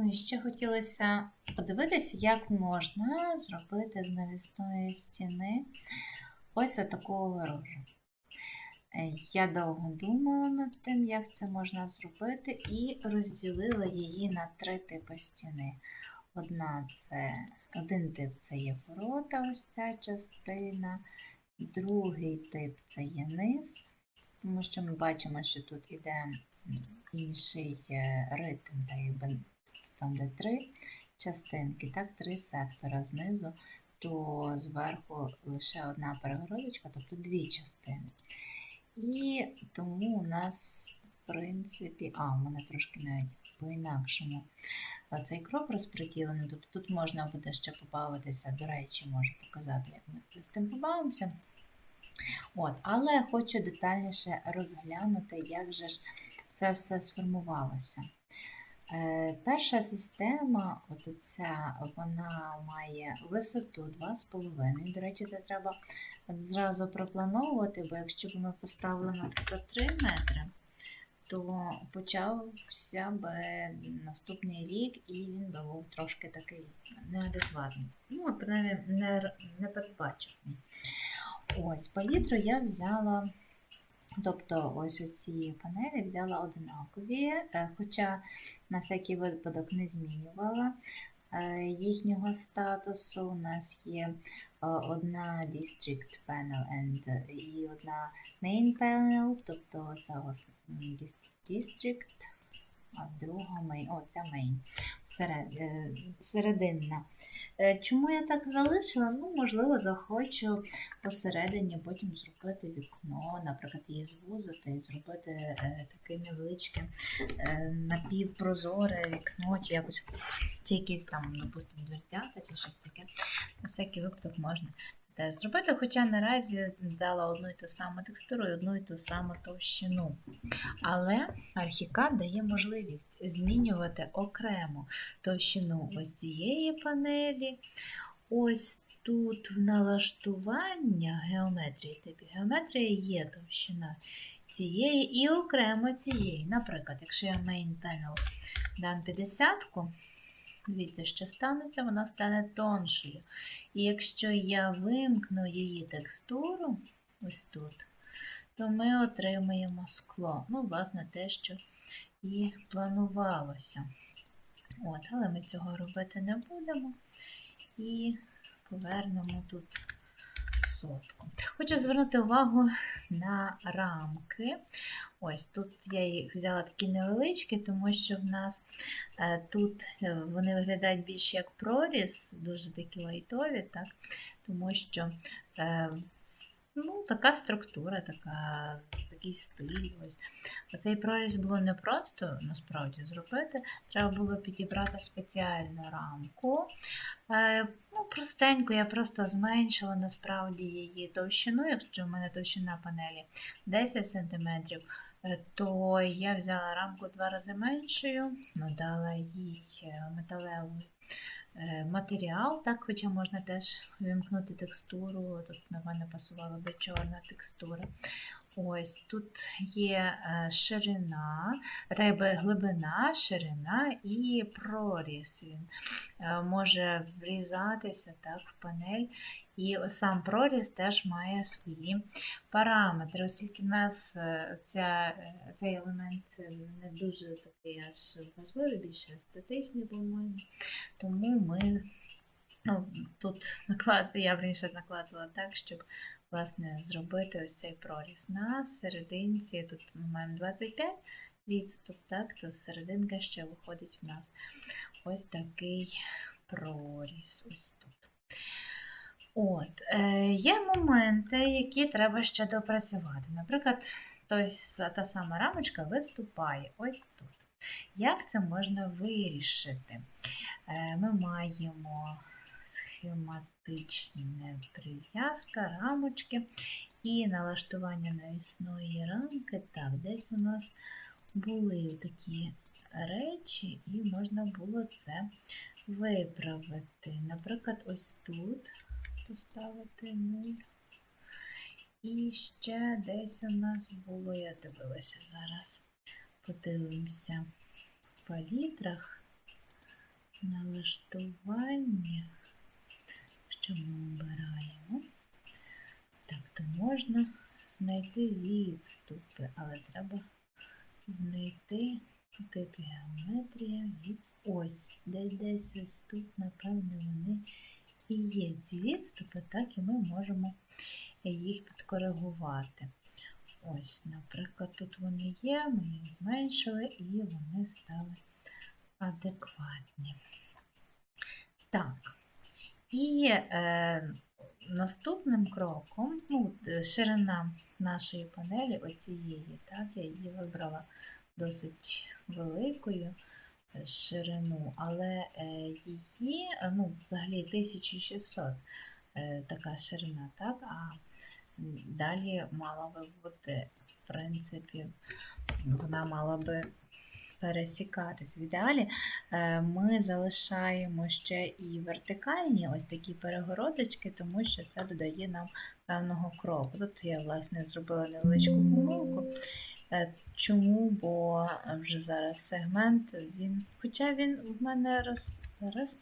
Ну і ще хотілося подивитися, як можна зробити з навісної стіни ось отаку огорожу. Е, Я довго думала над тим, як це можна зробити, і розділила її на три типи стіни. Одна це один тип це є ворота, ось ця частина, другий тип це є низ, тому що ми бачимо, що тут іде інший е, ритм, та там, де три частинки, так, три сектора знизу, то зверху лише одна перегородочка, тобто дві частини. І тому у нас, в принципі, а, у мене трошки навіть по-інакшому цей крок розподілений. Тобто тут можна буде ще побавитися, до речі, можу показати, як ми це з тим побавимося. От, але хочу детальніше розглянути, як же ж це все сформувалося. Е, перша система, от ця, вона має висоту 2,5. До речі, це треба зразу проплановувати, бо якщо б ми поставили, наприклад, 3 метри, то почався б наступний рік, і він би був трошки такий неадекватний. Ну, принаймні, не, не передбачуваний. Ось, палітру я взяла. Тобто ось оці панелі взяла одинакові, е, хоча на всякий випадок не змінювала е, їхнього статусу. У нас є е, одна District Panel and, і одна Main Panel, тобто це District, а друга Main, о, ця серед, е, серединна. Е, Чому я так залишила? Ну, можливо, захочу посередині потім зробити вікно, наприклад, її звузити і зробити е, таке невеличке напівпрозоре вікно, чи якось чи якісь там, допустимо, дверцята, чи щось таке. Всякий випадок можна теж зробити, хоча наразі дала одну і ту саму текстуру і одну і ту саму товщину. Але архікад дає можливість змінювати окремо товщину ось цієї панелі. Ось тут в налаштування геометрії, типі геометрії є товщина цієї і окремо цієї. Наприклад, якщо я main panel дам 50, дивіться, що станеться, вона стане тоншою. І якщо я вимкну її текстуру, ось тут, то ми отримаємо скло. Ну, власне, те, що і планувалося. От, але ми цього робити не будемо. І повернемо тут сотку. Хочу звернути увагу на рамки. Ось тут я їх взяла такі невеличкі, тому що в нас е, тут е, вони виглядають більше як проріз, дуже такі лайтові, так? тому що е, ну, така структура, така, такий стиль. Ось. Оцей проріз було непросто насправді зробити. Треба було підібрати спеціальну рамку. Простенько я просто зменшила насправді її товщину, якщо в мене товщина панелі 10 см, е, то я взяла рамку два рази меншою, надала їй е, металевий е, матеріал, так, хоча можна теж вимкнути текстуру, тут на мене пасувала би чорна текстура. Ось тут є е, ширина, якби глибина, ширина і проріз. Він е, може врізатися так, в панель. І сам проріз теж має свої параметри, оскільки в нас е, ця, цей елемент не дуже такий аж важливий, більше естетичний, по-моєму. Тому ми ну, тут наклад, я раніше накладала так, щоб власне, зробити ось цей проріз. На серединці, тут ми маємо 25 відступ, так, то серединка ще виходить в нас ось такий проріз. Ось тут. От, е, Є моменти, які треба ще допрацювати. Наприклад, той, та сама рамочка виступає ось тут. Як це можна вирішити? Е, Ми маємо схематичне прив'язка, рамочки і налаштування навісної рамки. Так, десь у нас були такі речі, і можна було це виправити. Наприклад, ось тут поставити 0. І ще десь у нас було, я дивилася зараз, подивимося в палітрах. налаштуваннях, що ми обираємо, так, то можна знайти відступи, але треба знайти тип геометрія ось, де десь ось тут, напевно, вони і є ці відступи, так і ми можемо їх підкоригувати. Ось, наприклад, тут вони є, ми їх зменшили і вони стали адекватні. Так. І е, наступним кроком, ну, е, ширина нашої панелі, оцієї, так, я її вибрала досить великою е, ширину, але е, її, ну, взагалі 1600 е, така ширина, так, а далі мала би бути, в принципі, вона мала би пересікатись. В ідеалі е, ми залишаємо ще і вертикальні ось такі перегородочки, тому що це додає нам певного кроку. Тут я, власне, зробила невеличку помилку. Е, Чому? Бо вже зараз сегмент, він, хоча він в мене роз, зараз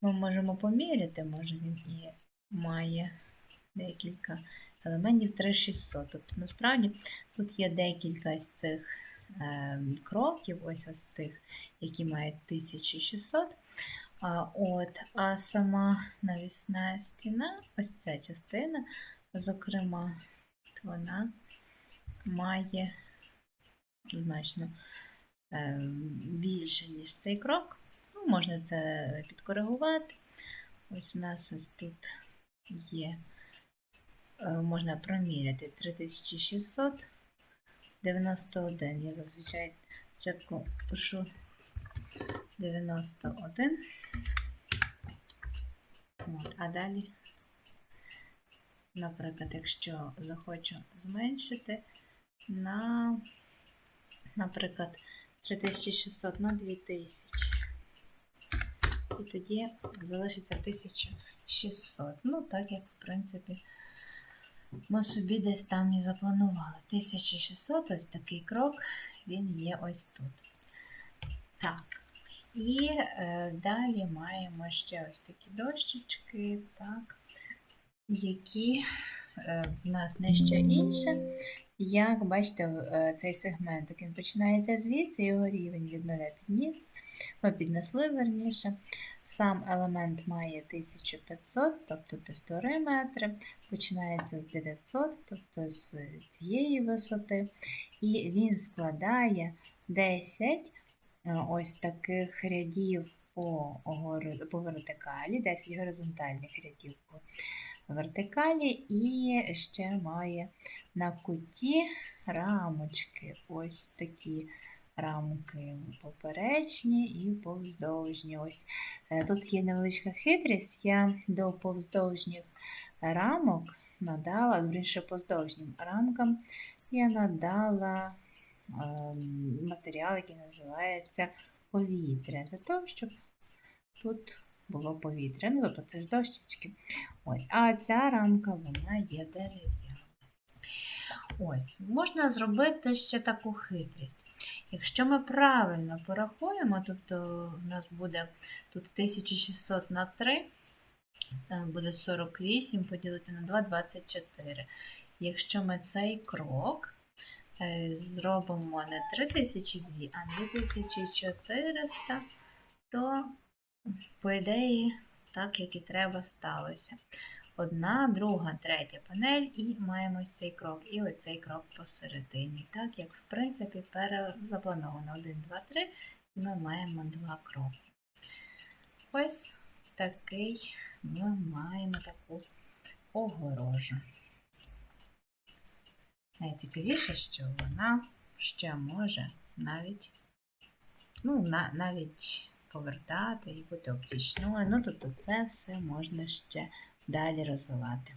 ми можемо поміряти, може він і має декілька елементів 3600. Тобто, насправді, тут є декілька з цих кроків, ось ось тих, які мають 1600. А, от, а сама навісна стіна, ось ця частина, зокрема, вона має значно е, більше, ніж цей крок. Ну, можна це підкоригувати. Ось у нас ось тут є, е, можна проміряти 3691. Я зазвичай спочатку пишу 91. От, а далі, наприклад, якщо захочу зменшити на, наприклад, 3600 на 2000. І тоді залишиться 1600. Ну, так як, в принципі, ми собі десь там і запланували. 1600, ось такий крок, він є ось тут. Так. І е, далі маємо ще ось такі дощечки, так, які е, в нас не що інше. Як бачите, е, цей сегмент він починається звідси, його рівень від нуля підніс. Ми піднесли верніше. Сам елемент має 1500, тобто 1,5 метри, починається з 900, тобто з цієї висоти, і він складає 10 е, ось таких рядів по, по вертикалі, 10 горизонтальних рядів по вертикалі, і ще має на куті рамочки. Ось такі рамки поперечні і повздовжні. Ось е, тут є невеличка хитрість. Я до повздовжніх рамок надала, більше поздовжнім рамкам я надала ем, матеріал, який називається повітря, для того, щоб тут було повітря. Ну, тобто це ж дощечки. Ось, а ця рамка вона є дерев'яна. Ось, можна зробити ще таку хитрість. Якщо ми правильно порахуємо, тобто у нас буде тут 1600 на 3, е, буде 48 поділити на 2 24. Якщо ми цей крок е, зробимо не 3002, а 2400, то, по ідеї, так як і треба, сталося. Одна, друга, третя панель, і маємо ось цей крок, і оцей крок посередині. Так, як, в принципі, перезаплановано 1, 2, 3, і ми маємо два кроки. Ось такий ми маємо таку огорожу. Найцікавіше, що вона ще може навіть, ну, на, навіть повертати і бути обтічною. Ну, тобто це все можна ще далі розвивати.